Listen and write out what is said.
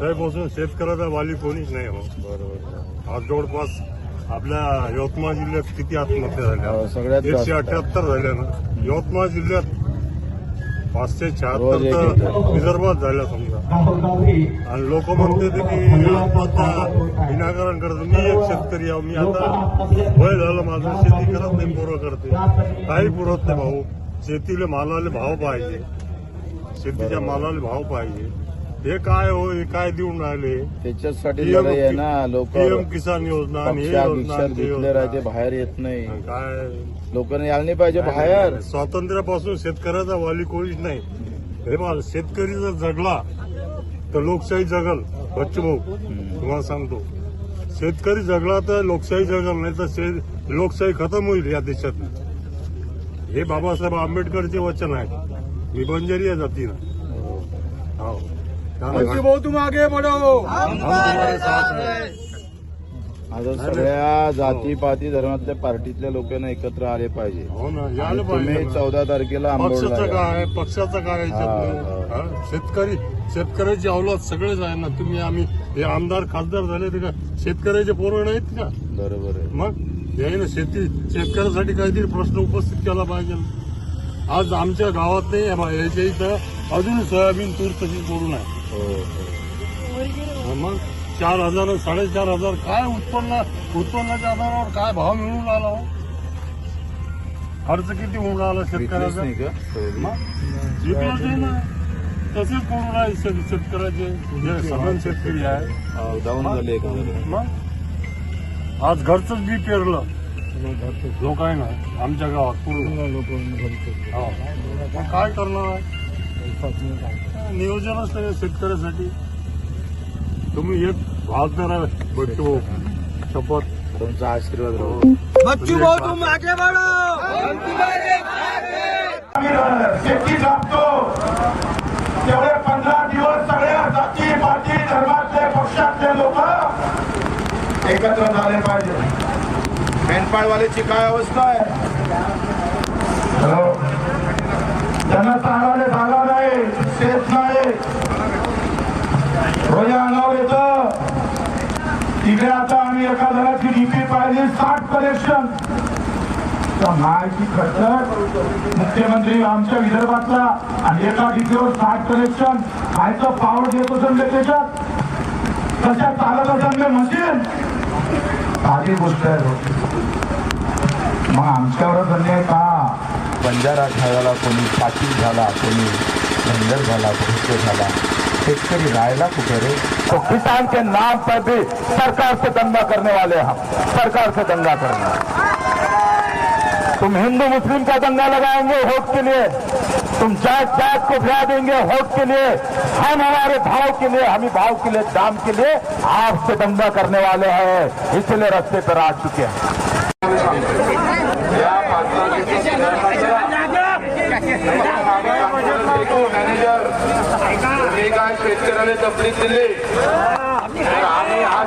त्यापासून शेतकऱ्याचा वाली कोणीच नाही हो. बरोबर. आज जवळपास आपल्या यवतमाळ जिल्ह्यात किती आत्महत्या हो, झाल्या सगळ्यात जास्त. एकशे अठ्याहत्तर झाल्या ना. यवतमाळ जिल्ह्यात पाचशे शहात्तर तर. विदर्भात झाल्या समजा. आणि लोक म्हणते ते की विनाकारण करतो. मी एक शेतकरी आहो मी आता वय झालं माझं शेती करत नाही पोरं करते. काही पुरत नाही भाऊ. शेतीला मालाले भाव पाहिजे. शेतीच्या मालाले भाव पाहिजे. हे काय हो हे काय देऊन राहिले? त्याच्यासाठी लढाई आहे ना लोक पीएम किसान योजना आणि हे पक्षा योजना भिक्षा आणि ते घेतले राहते. बाहेर येत नाही. काय? लोकांनी यायला नाही पाहिजे बाहेर. स्वातंत्र्यापासून शेतकऱ्याचा वाली कोणीच नाही. हे बघा शेतकरी जर जगला तर लोकशाही जगल. बच्चू भाऊ तुम्हाला सांगतो. शेतकरी जगला तर लोकशाही जगल नाही तर शे- लोकशाही खतम होईल या देशात. हे बाबासाहेब आंबेडकरचे वचन आहे. मी बंजारी आहे जातीनं. हो. त्यामुळे भाऊ तुम आगे बढ़ो। हैं. आता सगळ्या जाती पाती धर्मातल्या पार्टीतल्या लोकांना एकत्र आले पाहिजे. हो ना आणि यायला पाहिजे तुम्ही ना. चौदा तारखेला पक्षाचं या. काय पक्षाचं काय याच्यात हा? शेतकरी शेतकऱ्याची अवलाद सगळेच आहे ना. तुम्ही आम्ही हे आमदार खासदार झाले ते का शेतकऱ्याचे पोरं नाहीत का? बरोबर आहे. मग? याने शेती शेतकऱ्यासाठी काहीतरी प्रश्न उपस्थित केला पाहिजे. आज आमच्या गावात नाही याच्या इथं अजून सोयाबीन तूर तशी सोडून आहे. हो हो. मग चार हजार साडेचार हजार काय उत्पन्न उत्पन्नाच्या आधारावर काय भाव मिळून राहिला हो? खर्च किती होऊन राहिला शेतकऱ्याचा? विकलंच ना. तसेच पडून आहे शेत- शेतकऱ्याचे. जे शेतकरी आहे. हो. मग आज घरचंच बी पेरलं. लोक आहे ना आमच्या गावात पूर्ण. हो. मग काय करणार आहे? नियोजनच नाही शेतकऱ्यासाठी. तुम्ही एक आहे बच्चू शपथ. तुमचा आशीर्वाद राहू. बच्चू भाऊ तुम आगे बढ़ो शेती तेवढे पंधरा दिवस सगळ्या जाती पाती धर्मातले पक्षातले लोक एकत्र झाले मेंढपाळवाल्याची काय अवस्था आहे? त्यांना चांगले जागा नाही शेत नाही. रोजा अनावर येत. तिकडे आता आम्ही एका जणाची डीपी पाहिली साठ कलेक्शन माहिती खर्च मुख्यमंत्री आमच्या विदर्भातला आणि एका डीपीवर साठ कलेक्शन खायचं पावड देत असेल त्याच्यात. कशा चालत असेल म्हणजे मशीन. साधी गोष्ट आहे. मग आमच्यावरच अन्याय का? बंजारा झाला कोणी पाटील झाला कोणी धनगर झाला भुसे झाला. शेतकरी राहायला कुठे रे? तो किसान के नाम पर भी सरकार से दंगा करने वाले हम सरकार से दंगा करना तुम हिंदू मुस्लिम का दंगा लगाएँगे वोट के लिए. तुम जात जात को भिड़ा देंगे वोट के लिए. हम हमारे भाव के लिए हम ही भाव के लिए दाम के लिए आपसे दंगा करने वाले हैं. इसलिए रास्ते पर आ चुके हैं। शेतकऱ्याला तकलीफ दिली आम्ही हा